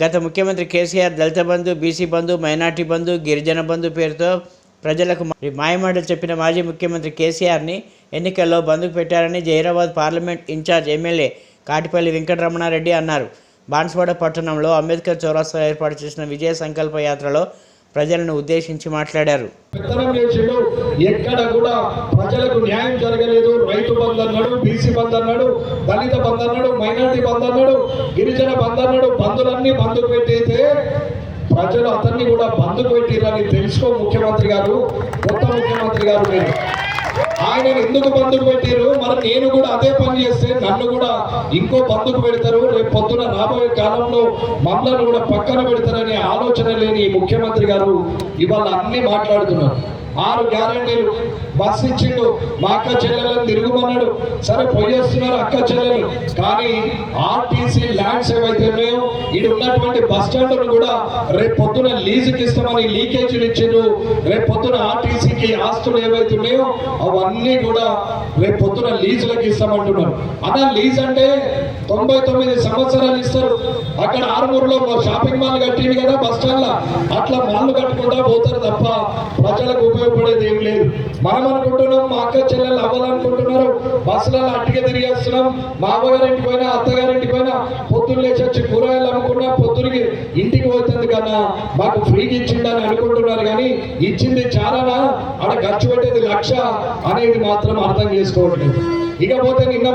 గత ముఖ్యమంత్రి KCR Dalit Bandhu BC Bandhu minority Bandhu Girijana Bandhu పేరుతో ప్రజలకు మా- మాయమాటలు చెప్పిన మాజీ ముఖ్యమంత్రి కేసీఆర్ని ఎన్నికల్లో బంధుకు పెట్టారని Zaheerabad parliament incharge MLA Katipalli Venkataramana Reddy అన్నారు. బాన్స్వాడ పట్టణంలో అంబేద్కర్ చౌరస్తా ఏర్పాటు చేసిన విజయ సంకల్ప యాత్రలో ప్రజలను ఉద్దేశించి మాట్లాడారు. పెత్తనం ఎక్కడ కూడా ప్రజలకు న్యాయం జరగలేదు. రైతు బంద్ అన్నాడు బీసీ బంద్ అన్నాడు దళిత బంద్ అన్నాడు మైనార్టీ బంద్ అన్నాడు గిరిజన బంద్ అన్నాడు బంధులన్నీ బంధు పెట్టయితే ప్రజలు అతన్ని కూడా బంధు పెట్టిరని తెలుసుకో ముఖ్యమంత్రి గారు కొత్త ముఖ్యమంత్రి గారు మీరు. ఆయన ఎందుకు బంధుకు పెట్టారు? మరి నేను కూడా అదే పని చేస్తే నన్ను కూడా ఇంకో బంధుకు పెడతారు. రేపు పొద్దున రాబోయే కాలంలో మమ్మల్ని కూడా పక్కన పెడతారనే ఆలోచన లేని ఈ ముఖ్యమంత్రి గారు ఇవాళ అన్ని మాట్లాడుతున్నారు. ఆరు గ్యారంటీలు బస్సు ఇచ్చిండు. మా అక్క చెల్లెలను తిరుగుమన్నాడు. సరే పోయేస్తున్నారు అక్క చెల్లెలు. కానీ ఆర్టీసీ ల్యాండ్స్ ఏవైతే ఇక్కడ ఉన్నటువంటి బస్ స్టాండ్ను కూడా రేపు పొద్దున లీజుకి ఇస్తామని లీకేజీలు ఇచ్చిండు రేపు పొద్దున ఆర్టీసీకి ఆస్తులు ఏవైతే ఉన్నాయో అవన్నీ కూడా రేపు పొద్దున లీజులకు ఇస్తామంటున్నారు. అన్న లీజ్ అంటే తొంభై తొమ్మిది సంవత్సరాలు ఇస్తారు. అక్కడ ఆరుమూరులో షాపింగ్ మాల్ కట్టింది కదా బస్ స్టాండ్ లా అట్లా మాల్లు కట్టుకుంటా పోతారు తప్ప ప్రజలకు ఉపయోగపడేది ఏం లేదు. మనం అనుకుంటున్నాం మా అక్క చెల్లెలు అవ్వాలనుకుంటున్నారు. బస్సులలో అట్టిగా తిరిగేస్తున్నాం. మా అమ్మగారింటికి పైన అత్తగారింటికి పైన పొద్దున్న లేచి వచ్చి కూరగాయలు లేకుండా పొద్దునికి ఇంటికి పోతుంది కన్నా మాకు ఫ్రీగా ఇచ్చిండని అనుకుంటున్నారు కానీ ఇచ్చింది చాలానా? ఆడ ఖర్చు పెట్టేది లక్ష అనేది మాత్రం అర్థం చేసుకోవట్లేదు. ఇకపోతే నిన్న